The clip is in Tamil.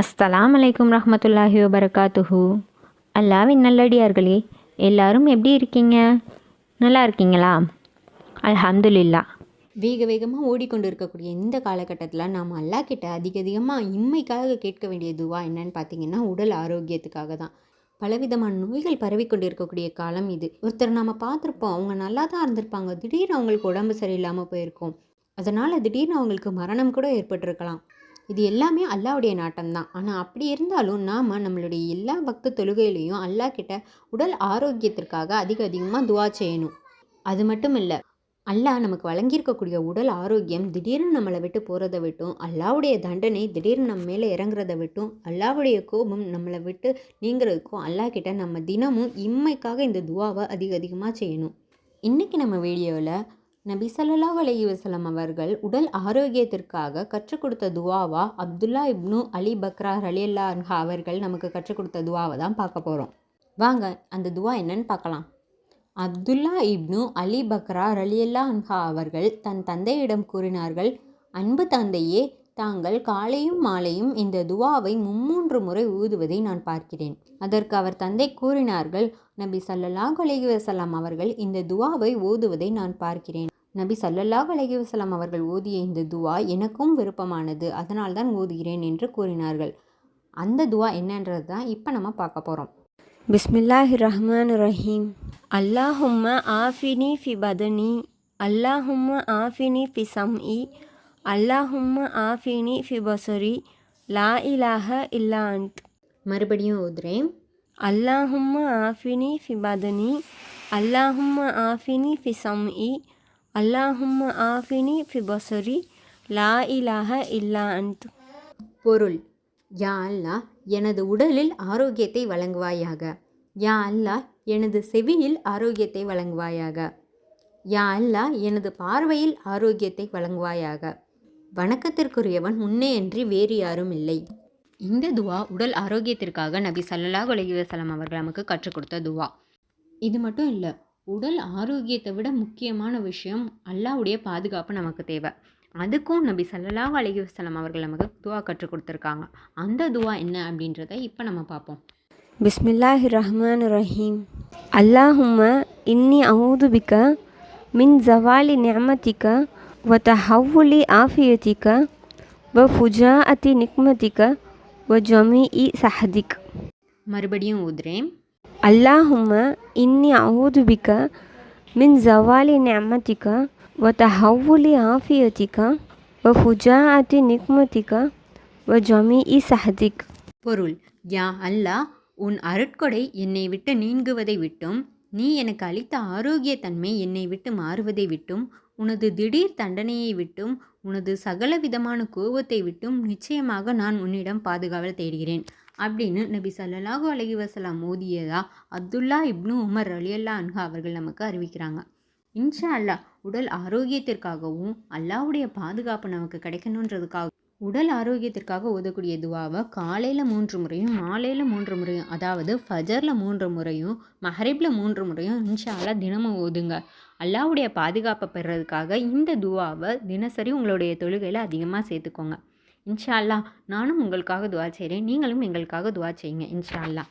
அஸ்ஸலாம் அலைக்கும் ரஹமத்துல்லாஹி வபரகாத்துஹு. அல்லாவின் நல்லடியார்களே எல்லாரும் எப்படி இருக்கீங்க? நல்லா இருக்கீங்களா? அல்ஹம்துலில்லா. வேக வேகமாக ஓடிக்கொண்டு இருக்கக்கூடிய இந்த காலகட்டத்தில் நாம் அல்லா கிட்ட அதிக அதிகமாக இம்மைக்காக கேட்க வேண்டிய துவா என்னன்னு பார்த்தீங்கன்னா உடல் ஆரோக்கியத்துக்காக தான். பலவிதமான நோய்கள் பரவிக்கொண்டு இருக்கக்கூடிய காலம் இது. ஒருத்தர் நாம் பார்த்துருப்போம் அவங்க நல்லா தான் இருந்திருப்பாங்க. திடீர்னு அவங்களுக்கு உடம்பு சரியில்லாமல் போயிருக்கும். அதனால் திடீர்னு அவங்களுக்கு மரணம் கூட ஏற்பட்டிருக்கலாம். இது எல்லாமே அல்லாவுடைய நாட்டம் தான் ஆனால் அப்படி இருந்தாலும் நாம் நம்மளுடைய எல்லா பக்த தொழுகையிலையும் அல்லா கிட்ட உடல் ஆரோக்கியத்திற்காக அதிக அதிகமாக துவா செய்யணும். அது மட்டும் இல்லை அல்லாஹ் நமக்கு வழங்கியிருக்கக்கூடிய உடல் ஆரோக்கியம் திடீர்னு நம்மளை விட்டு போகிறத விட்டும் அல்லாவுடைய தண்டனை திடீர்னு நம்ம மேலே இறங்குறத விட்டும் அல்லாவுடைய கோபம் நம்மளை விட்டு நீங்கிறதுக்கும் அல்லாஹ் கிட்ட நம்ம தினமும் இம்மைக்காக இந்த துவாவை அதிக அதிகமாக செய்யணும். இன்றைக்கி நம்ம வீடியோவில் நபி ஸல்லல்லாஹு அலி வசலம் அவர்கள் உடல் ஆரோக்கியத்திற்காக கற்றுக் கொடுத்த துவாவா அப்துல்லா இப்னு அலி பக்ரா ரலியல்லா அன்ஹா அவர்கள் நமக்கு கற்றுக் கொடுத்த துவாவை தான் பார்க்க போகிறோம் வாங்க அந்த துவா என்னன்னு பார்க்கலாம். அப்துல்லா இப்னு அலி பக்ரா ரலியல்லா அன்ஹா அவர்கள் தன் தந்தையிடம் கூறினார்கள் அன்பு தந்தையே தாங்கள் காலையும் மாலையும் இந்த துவாவை மும்மூன்று முறை ஊதுவதை நான் பார்க்கிறேன். அதற்கு அவர் தந்தை கூறினார்கள் நபி சல்லல்லாஹ் அலைஹி வஸல்லம் அவர்கள் இந்த துவாவை ஓதுவதை நான் பார்க்கிறேன். நபி ஸல்லல்லாஹு அலைஹி வஸல்லம் அவர்கள் ஓதிய இந்த துவா எனக்கும் விருப்பமானது அதனால் தான் ஓதுகிறேன் என்று கூறினார்கள். அந்த துவா என்னன்றது தான் இப்போ நம்ம பார்க்க போகிறோம் பிஸ்மில்லாஹி ரஹ்மான் ரஹீம். அல்லாஹும்ம ஆஃபினி ஃபி பதனி அல்லாஹும்ம ஆஃபினி ஃபி சம்இ அல்லாஹும்ம ஆஃபினி ஃபி பசரி லா இலாஹ இல்லா அன்ட் மறுபடியும் ஓதுறேன். அல்லாஹும்ம ஆஃபினி ஃபி பதனி அல்லாஹும்ம ஆஃபினி ஃபி சம்இ அல்லாஹும்ம ஆஃபினி ஃபி பசரி லா இலாஹ இல்லா அன்ட் பொருள். யா அல்லாஹ் எனது உடலில் ஆரோக்கியத்தை வழங்குவாயாக. யா அல்லாஹ் எனது செவியில் ஆரோக்கியத்தை வழங்குவாயாக. யா அல்லாஹ் எனது பார்வையில் ஆரோக்கியத்தை வழங்குவாயாக. வணக்கத்திற்குரியவன் உன்னே அன்றி வேறு யாரும் இல்லை. இந்த துவா உடல் ஆரோக்கியத்திற்காக நபி ஸல்லல்லாஹு அலைஹி வஸல்லம் அவர்கள் நமக்கு கற்றுக் கொடுத்த துவா. இது மட்டும் இல்லை உடல் ஆரோக்கியத்தை விட முக்கியமான விஷயம் அல்லாஹ்வுடைய பாதுகாப்பு நமக்கு தேவை. அதுக்கும் நபி ஸல்லல்லாஹு அலைஹி வஸல்லம் அவர்கள் நமக்கு துவா கற்றுக் கொடுத்துருக்காங்க. அந்த துவா என்ன அப்படின்றத இப்போ நம்ம பார்ப்போம். பிஸ்மில்லாஹி ரஹ்மான் ரஹீம். அல்லாஹும்ம இன்னி அவுது பிக்க மின் ஜவாலி நியமத்திக்க வ தஹவுலி ஆஃபியத்திக்க வ ஃபுஜாஅத்தி நிக்மத்திக்க வ ஜமீஇ சஹதிக். மறுபடியும் ஊதுறேன். அல்லாஹும இன்னி அவுதுபிக்க மின் ஜவாலி நியமத்திக்க வ தஹவுலி ஆஃபியத்திக்க வ ஃபுஜாஅத்தி நிக்மத்திக்க வ ஜமீஇ சஹதிக். பொருள் யா அல்லாஹ் உன் அருட்கொடை என்னை விட்டு நீங்குவதை விட்டும் நீ எனக்கு அளித்த ஆரோக்கியத்தன்மை என்னை விட்டு மாறுவதை விட்டும் உனது திடீர் தண்டனையை விட்டும் உனது சகல விதமான கோபத்தை விட்டும் நிச்சயமாக நான் உன்னிடம் பாதுகாவல் தேடுகிறேன். அப்படின்னு நபி சல்லாஹூ அலஹி வசலாம் மோதியதா அப்துல்லா இப்னு உமர் ரலியல்லா அன்ஹா அவர்கள் நமக்கு அறிவிக்கிறாங்க. இன்ஷா அல்லாஹ் உடல் ஆரோக்கியத்திற்காகவும் அல்லாஹ்வுடைய பாதுகாப்பு நமக்கு கிடைக்கணுன்றதுக்காக உடல் ஆரோக்கியத்திற்காக ஓதக்கூடிய துவாவை காலையில் மூன்று முறையும் மாலையில் மூன்று முறையும் அதாவது ஃபஜரில் மூன்று முறையும் மஹரிப்பில் மூன்று முறையும் இன்ஷா தினமும் ஓதுங்க. அல்லாஹ்வுடைய பாதுகாப்பை பெறுறதுக்காக இந்த துவாவை தினசரி உங்களுடைய தொழுகையில் அதிகமாக சேர்த்துக்கோங்க. இன்ஷா அல்லா நானும் உங்களுக்காக துவா செய்கிறேன் நீங்களும் எங்களுக்காக துவா செய்யுங்க. இன்ஷா அல்லா